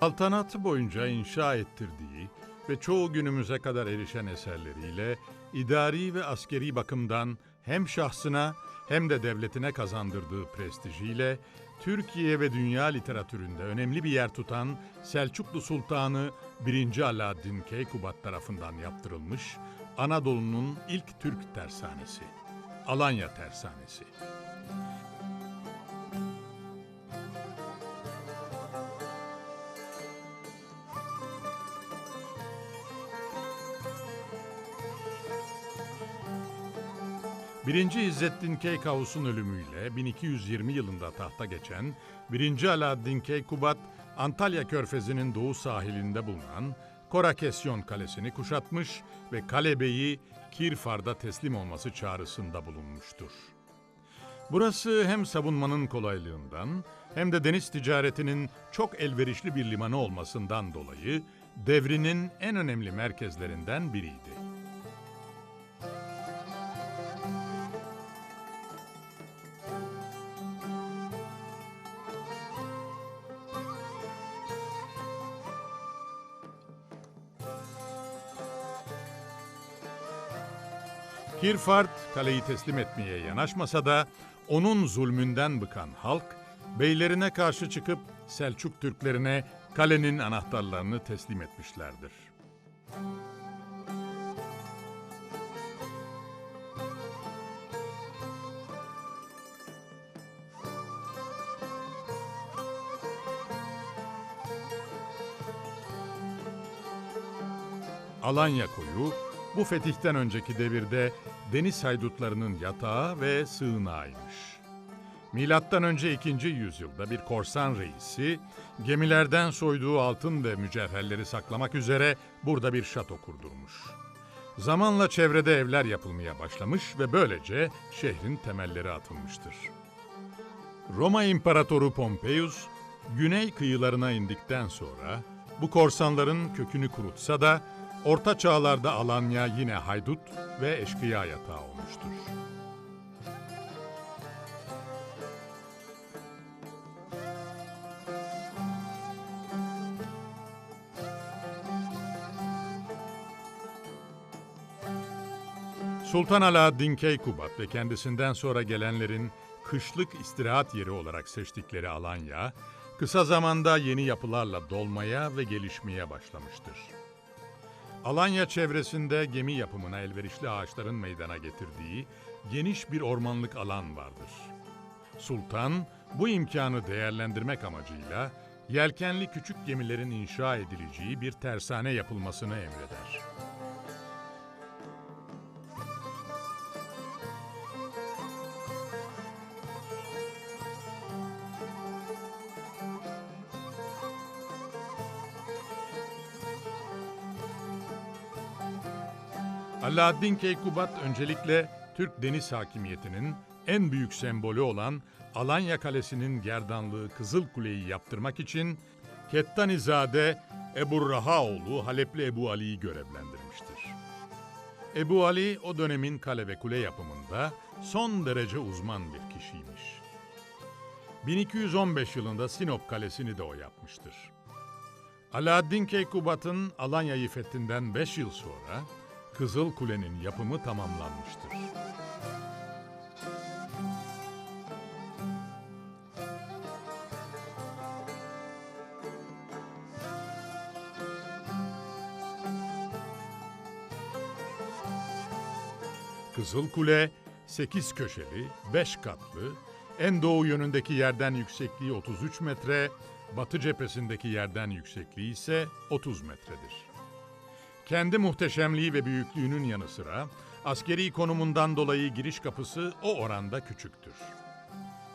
Saltanatı boyunca inşa ettirdiği ve çoğu günümüze kadar erişen eserleriyle idari ve askeri bakımdan hem şahsına hem de devletine kazandırdığı prestijiyle Türkiye ve dünya literatüründe önemli bir yer tutan Selçuklu Sultanı 1. Alaaddin Keykubat tarafından yaptırılmış Anadolu'nun ilk Türk tersanesi. Alanya Tersanesi. Birinci İzzettin Keykavus'un ölümüyle 1220 yılında tahta geçen 1. Alaaddin Keykubat, Antalya Körfezi'nin doğu sahilinde bulunan Korakesyon Kalesi'ni kuşatmış ve kalebeyi Kirfar'da teslim olması çağrısında bulunmuştur. Burası hem savunmanın kolaylığından hem de deniz ticaretinin çok elverişli bir limanı olmasından dolayı devrinin en önemli merkezlerinden biriydi. Kirfart kaleyi teslim etmeye yanaşmasa da onun zulmünden bıkan halk beylerine karşı çıkıp Selçuk Türklerine kalenin anahtarlarını teslim etmişlerdir. Alanya koyu bu fetihten önceki devirde deniz haydutlarının yatağı ve sığınağıymış. Milattan önce 2. yüzyılda bir korsan reisi gemilerden soyduğu altın ve mücevherleri saklamak üzere burada bir şato kurdurmuş. Zamanla çevrede evler yapılmaya başlamış ve böylece şehrin temelleri atılmıştır. Roma İmparatoru Pompeius güney kıyılarına indikten sonra bu korsanların kökünü kurutsa da Orta çağlarda Alanya yine haydut ve eşkıya yatağı olmuştur. Sultan Alaaddin Keykubat ve kendisinden sonra gelenlerin kışlık istirahat yeri olarak seçtikleri Alanya, kısa zamanda yeni yapılarla dolmaya ve gelişmeye başlamıştır. Alanya çevresinde gemi yapımına elverişli ağaçların meydana getirdiği geniş bir ormanlık alan vardır. Sultan bu imkanı değerlendirmek amacıyla yelkenli küçük gemilerin inşa edileceği bir tersane yapılmasını emreder. Alaaddin Keykubat öncelikle Türk deniz hakimiyetinin en büyük sembolü olan Alanya Kalesi'nin gerdanlığı Kızıl Kule'yi yaptırmak için Kettanizade Ebu Rahaoğlu Halepli Ebu Ali'yi görevlendirmiştir. Ebu Ali o dönemin kale ve kule yapımında son derece uzman bir kişiymiş. 1215 yılında Sinop Kalesi'ni de o yapmıştır. Alaaddin Keykubat'ın Alanya'yı fethinden 5 yıl sonra Kızıl Kule'nin yapımı tamamlanmıştır. Kızıl Kule 8 köşeli, 5 katlı, en doğu yönündeki yerden yüksekliği 33 metre, batı cephesindeki yerden yüksekliği ise 30 metredir. Kendi muhteşemliği ve büyüklüğünün yanı sıra askeri konumundan dolayı giriş kapısı o oranda küçüktür.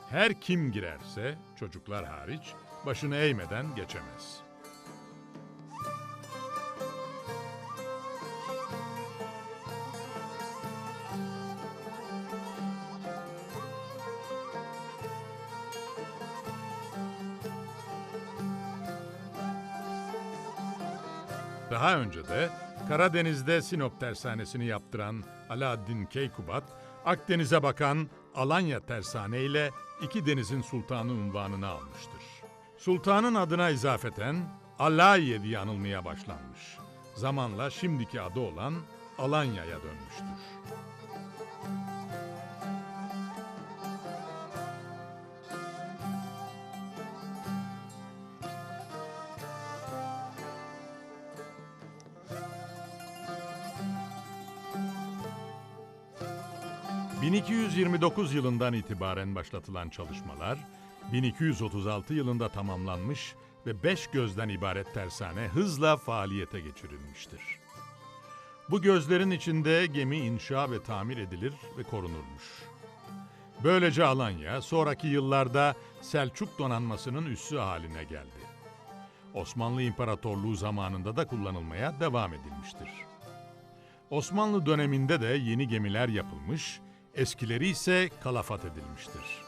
Her kim girerse, çocuklar hariç, başını eğmeden geçemez. Daha önce de Karadeniz'de Sinop tersanesini yaptıran Alaaddin Keykubat, Akdeniz'e bakan Alanya tersane ile iki denizin sultanı unvanını almıştır. Sultanın adına izafeten Alaye diye anılmaya başlanmış. Zamanla şimdiki adı olan Alanya'ya dönmüştür. ...1229 yılından itibaren başlatılan çalışmalar... ...1236 yılında tamamlanmış ve beş gözden ibaret tersane hızla faaliyete geçirilmiştir. Bu gözlerin içinde gemi inşa ve tamir edilir ve korunurmuş. Böylece Alanya sonraki yıllarda Selçuk donanmasının üssü haline geldi. Osmanlı İmparatorluğu zamanında da kullanılmaya devam edilmiştir. Osmanlı döneminde de yeni gemiler yapılmış, eskileri ise kalafat edilmiştir.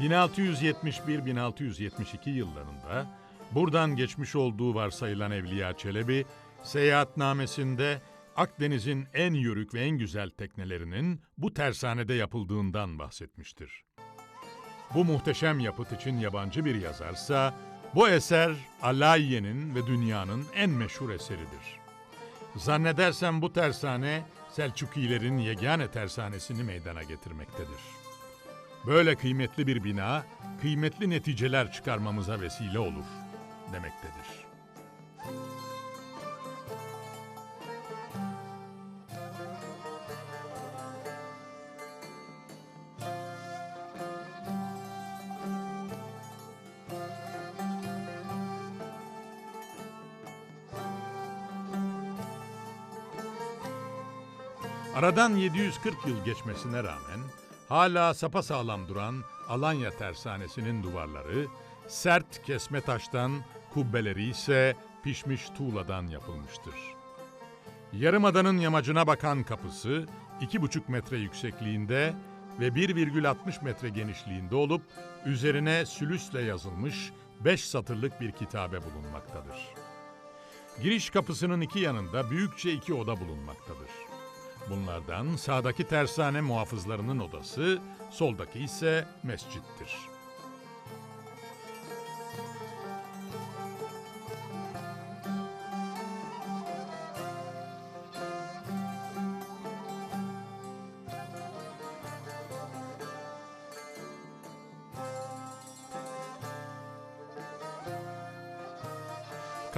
...1671-1672 yıllarında... ...buradan geçmiş olduğu varsayılan Evliya Çelebi... ...seyahatnamesinde... Akdeniz'in en yörük ve en güzel teknelerinin... ...bu tersanede yapıldığından bahsetmiştir. Bu muhteşem yapıt için yabancı bir yazarsa... ...bu eser Alayiye'nin ve dünyanın en meşhur eseridir. Zannedersem bu tersane... ...Selçukilerin yegane tersanesini meydana getirmektedir. Böyle kıymetli bir bina, kıymetli neticeler çıkarmamıza vesile olur demektedir. Aradan 740 yıl geçmesine rağmen hala sapasağlam duran Alanya tersanesinin duvarları sert kesme taştan, kubbeleri ise pişmiş tuğladan yapılmıştır. Yarımadanın yamacına bakan kapısı 2,5 metre yüksekliğinde ve 1,60 metre genişliğinde olup üzerine sülüsle yazılmış 5 satırlık bir kitabe bulunmaktadır. Giriş kapısının iki yanında büyükçe iki oda bulunmaktadır. Bunlardan sağdaki tersane muhafızlarının odası, soldaki ise mescittir.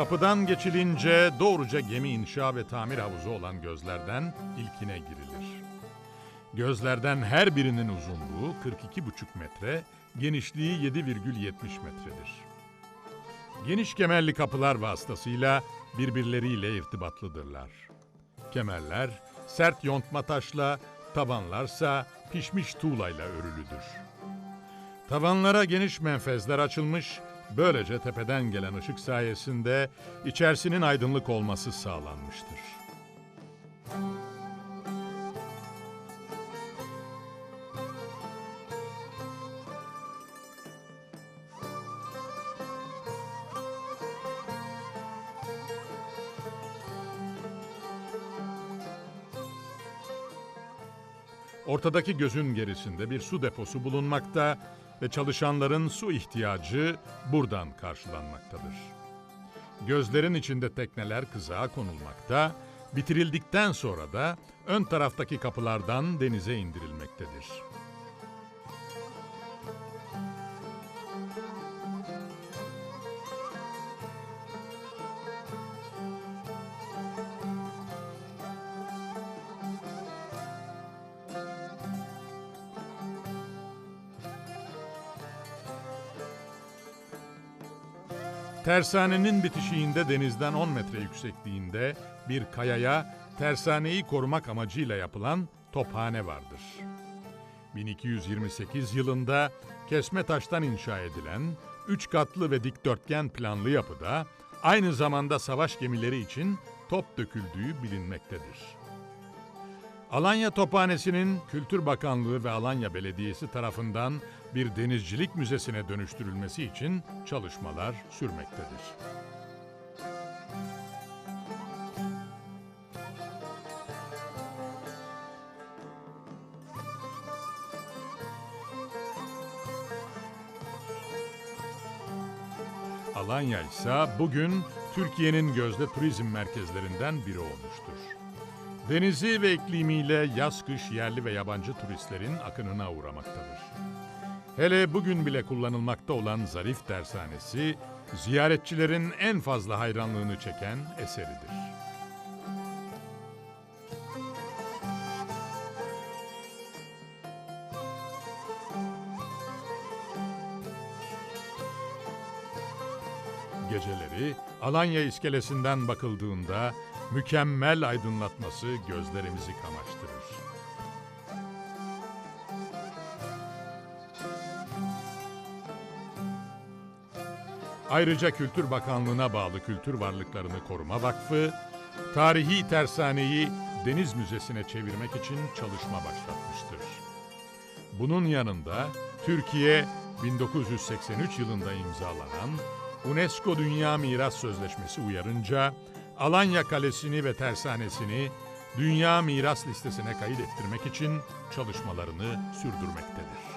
Kapıdan geçilince doğruca gemi inşa ve tamir havuzu olan gözlerden ilkine girilir. Gözlerden her birinin uzunluğu 42,5 metre, genişliği 7,70 metredir. Geniş kemerli kapılar vasıtasıyla birbirleriyle irtibatlıdırlar. Kemerler sert yontma taşla, tavanlarsa pişmiş tuğlayla örülüdür. Tavanlara geniş menfezler açılmış, böylece tepeden gelen ışık sayesinde içerisinin aydınlık olması sağlanmıştır. Ortadaki gözün gerisinde bir su deposu bulunmakta ve çalışanların su ihtiyacı buradan karşılanmaktadır. Gözlerin içinde tekneler kızağa konulmakta, bitirildikten sonra da ön taraftaki kapılardan denize indirilmektedir. Tersanenin bitişiğinde denizden 10 metre yüksekliğinde bir kayaya tersaneyi korumak amacıyla yapılan tophane vardır. 1228 yılında kesme taştan inşa edilen üç katlı ve dikdörtgen planlı yapıda aynı zamanda savaş gemileri için top döküldüğü bilinmektedir. Alanya Tophanesi'nin Kültür Bakanlığı ve Alanya Belediyesi tarafından bir denizcilik müzesine dönüştürülmesi için çalışmalar sürmektedir. Alanya ise bugün Türkiye'nin gözde turizm merkezlerinden biri olmuştur. Denizi ve iklimiyle yaz kış yerli ve yabancı turistlerin akınına uğramaktadır. Hele bugün bile kullanılmakta olan zarif dershanesi, ziyaretçilerin en fazla hayranlığını çeken eseridir. Geceleri Alanya iskelesinden bakıldığında mükemmel aydınlatması gözlerimizi kamaştırır. Ayrıca Kültür Bakanlığı'na bağlı Kültür Varlıklarını Koruma Vakfı, tarihi tersaneyi Deniz Müzesi'ne çevirmek için çalışma başlatmıştır. Bunun yanında Türkiye 1983 yılında imzalanan UNESCO Dünya Miras Sözleşmesi uyarınca Alanya Kalesi'ni ve tersanesini Dünya Miras Listesi'ne kayıt ettirmek için çalışmalarını sürdürmektedir.